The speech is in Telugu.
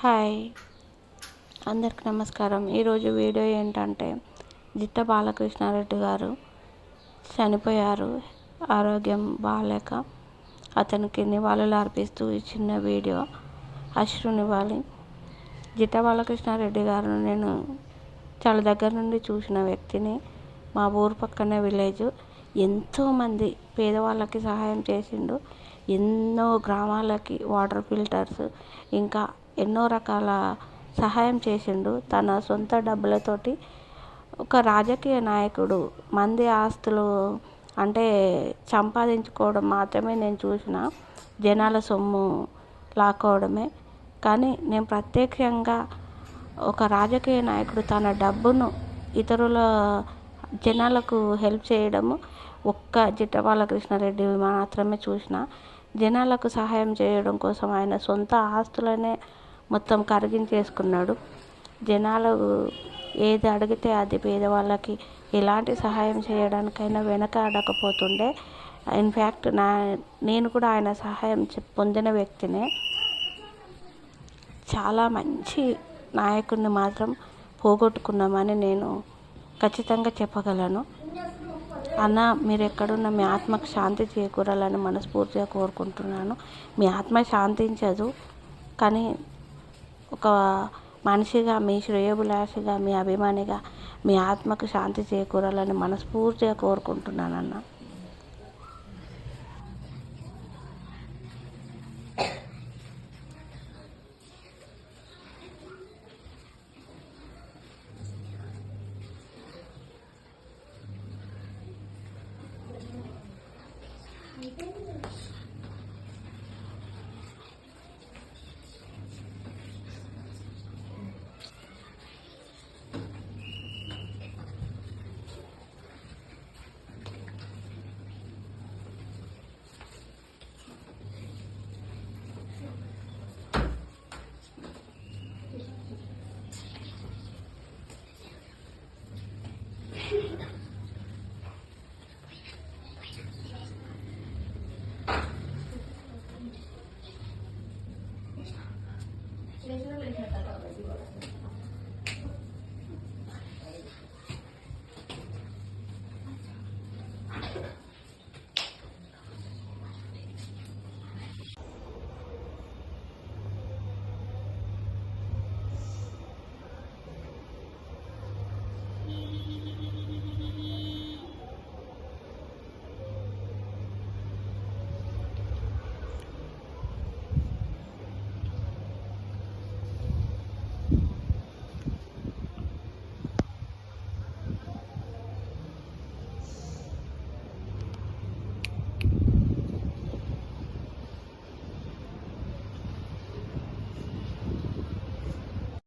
హాయ్. అందరికి నమస్కారం. ఈరోజు వీడియో ఏంటంటే జిట్ట బాలకృష్ణారెడ్డి గారు చనిపోయారు. ఆరోగ్యం బాగాలేక అతనికి నివాళులు అర్పిస్తూ ఈ చిన్న వీడియో అశ్రు నివాళి. జిట్ట బాలకృష్ణారెడ్డి గారు నేను చాలా దగ్గర నుండి చూసిన వ్యక్తిని. మా ఊరు పక్కనే విలేజ్. ఎంతోమంది పేదవాళ్ళకి సహాయం చేసిండు. ఎన్నో గ్రామాలకి వాటర్ ఫిల్టర్స్ ఇంకా ఎన్నో రకాల సహాయం చేసిండు. తన సొంత డబ్బులతోటి ఒక రాజకీయ నాయకుడు మంది ఆస్తులు అంటే సంపాదించుకోవడం మాత్రమే నేను చూసిన. జనాల సొమ్ము లాక్కోవడమే. కానీ నేను ప్రత్యక్షంగా ఒక రాజకీయ నాయకుడు తన డబ్బును ఇతరుల జనాలకు హెల్ప్ చేయడము ఒక్క జిట్ట బాలకృష్ణారెడ్డి మాత్రమే చూసిన. జనాలకు సహాయం చేయడం కోసం ఆయన సొంత ఆస్తులనే మొత్తం కరిగించేసుకున్నాడు. జనాలు ఏది అడిగితే అది పేదవాళ్ళకి ఎలాంటి సహాయం చేయడానికైనా వెనకాడకపోతుండే. ఇన్ఫ్యాక్ట్ నా నేను కూడా ఆయన సహాయం పొందిన వ్యక్తినే. చాలా మంచి నాయకుడిని మాత్రం పోగొట్టుకున్నామని నేను ఖచ్చితంగా చెప్పగలను. అన్న మీరు ఎక్కడున్న మీ ఆత్మకు శాంతి చేకూరాలని మనస్ఫూర్తిగా కోరుకుంటున్నాను. మీ ఆత్మ శాంతించదు కానీ ఒక మనిషిగా మీ శ్రేయోభిలాషిగా మీ అభిమానిగా మీ ఆత్మకు శాంతి చేకూరాలని మనస్ఫూర్తిగా కోరుకుంటున్నానన్న Thank you.